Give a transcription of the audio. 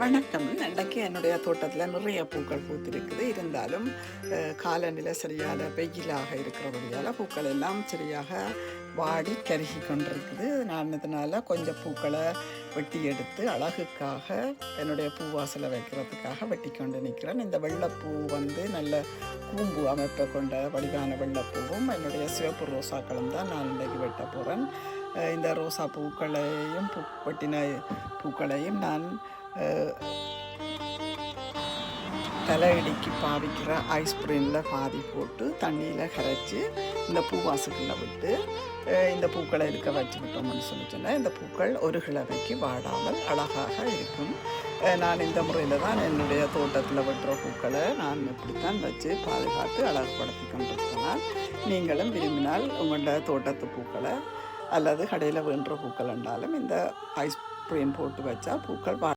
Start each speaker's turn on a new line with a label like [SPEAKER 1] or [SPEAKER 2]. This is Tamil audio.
[SPEAKER 1] வணக்கம். இன்றைக்கு என்னுடைய தோட்டத்தில் நிறைய பூக்கள் பூத்திருக்குது. இருந்தாலும் காலநிலை சரியான வெயிலாக இருக்கிறபடியால் பூக்கள் எல்லாம் சரியாக வாடி கருகி கொண்டிருக்குது. நான் இதனால் கொஞ்சம் பூக்களை வெட்டி எடுத்து அழகுக்காக என்னுடைய பூவாசலை வைக்கிறதுக்காக வெட்டி கொண்டு நிற்கிறேன். இந்த வெள்ளைப்பூ வந்து நல்ல கூம்பு அமைப்பை கொண்ட வடிவான வெள்ளைப்பூவும் என்னுடைய சிவப்பு ரோசாக்களும் தான் நான் இன்றைக்கு வெட்ட போகிறேன் இந்த ரோசா பூக்களையும் பூ வெட்டின பூக்களையும் நான் தலையடிக்கு பாவிக்கிற ஐஸ்பிரினில் பாதி போட்டு தண்ணியில் கரைச்சி இந்த பூ வாசுக்குள்ளே விட்டு இந்த பூக்களை இருக்க வச்சு விட்டோம்னு சொல்லி சொன்னால் இந்த பூக்கள் ஒரு கிழமைக்கு வாடாமல் அழகாக இருக்கும். நான் இந்த முறையில் தான் என்னுடைய தோட்டத்தில் வெட்டுற பூக்களை நான் இப்படித்தான் வச்சு பாதுகாத்து அழகுபடுத்தி கொண்டிருக்கிறேன். நீங்களும் விரும்பினால் உங்களோட தோட்டத்து பூக்களை அல்லது கடையில் வேண்டுற பூக்கள் என்றாலும் இந்த ஐஸ் போட்டு வச்சா பூக்கள் வா